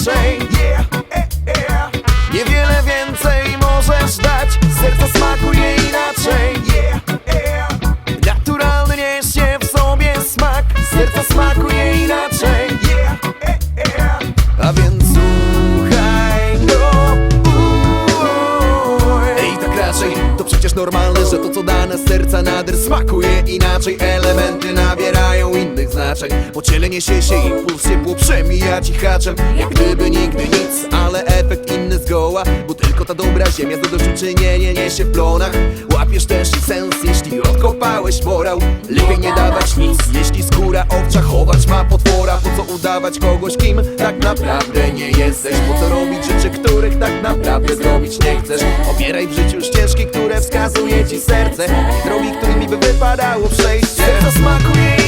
inaczej yeah. Niewiele więcej możesz dać Serce smakuje inaczej yeah, eh. Naturalny niesie w sobie smak Serce smakuje inaczej yeah. A więc słuchaj no uj. Ej, tak raczej to przecież normalne, że to co dane serca nader smakuje inaczej Elementy nabierają innych znaczeń Po ciele niesie się impuls, ciepło przemija cichaczem Jak gdyby nigdy nic, ale efekt inny zgoła. Bo tylko ta dobra ziemia z doświadczenie niesie w plonach. Łapiesz też sens, jeśli odkopałeś morał. Lepiej nie dawać nic, jeśli skóra owcza chować ma potwora. Po co udawać kogoś, kim tak naprawdę nie jesteś? Po co robić rzeczy, których tak naprawdę zrobić nie chcesz? Obieraj w życiu ścieżki, które wskazuje ci serce. I drogi, którymi by wypadało przejść. Serce smakuje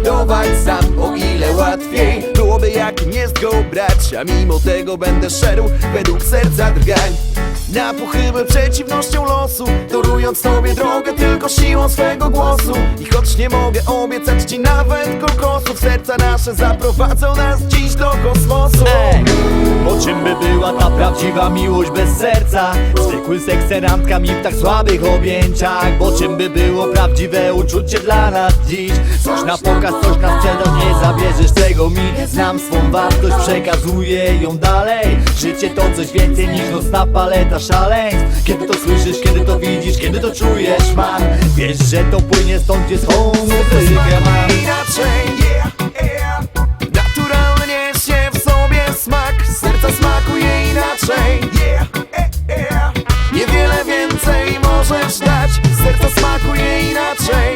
rzeki, a decydować sam O ile łatwiej. Byłoby jakim jest go brać A mimo tego będę szedł według serca drgań na pochybę przeciwnością losu Torując sobie drogę tylko siłą swego głosu I choć nie mogę obiecać ci nawet kokosów Serca nasze zaprowadzą nas dziś do kosmosu Ej, bo czym by była ta prawdziwa miłość bez serca? Zwykły seks randkami w tak słabych objęciach Bo czym by było prawdziwe uczucie dla nas dziś? Coś na pokaz, coś na sprzedaż, nie Znam swą wartość, przekazuję ją dalej. Życie to coś więcej niż nocna paleta szaleństw. Kiedy to słyszysz, kiedy to widzisz, kiedy to czujesz, man? Wiesz, że to płynie stąd, gdzie swą muzykę mam. Inaczej, yeah, yeah. Naturalnie w sobie smak. Serca smakuje inaczej, yeah, yeah, więcej możesz dać. Serca smakuje inaczej.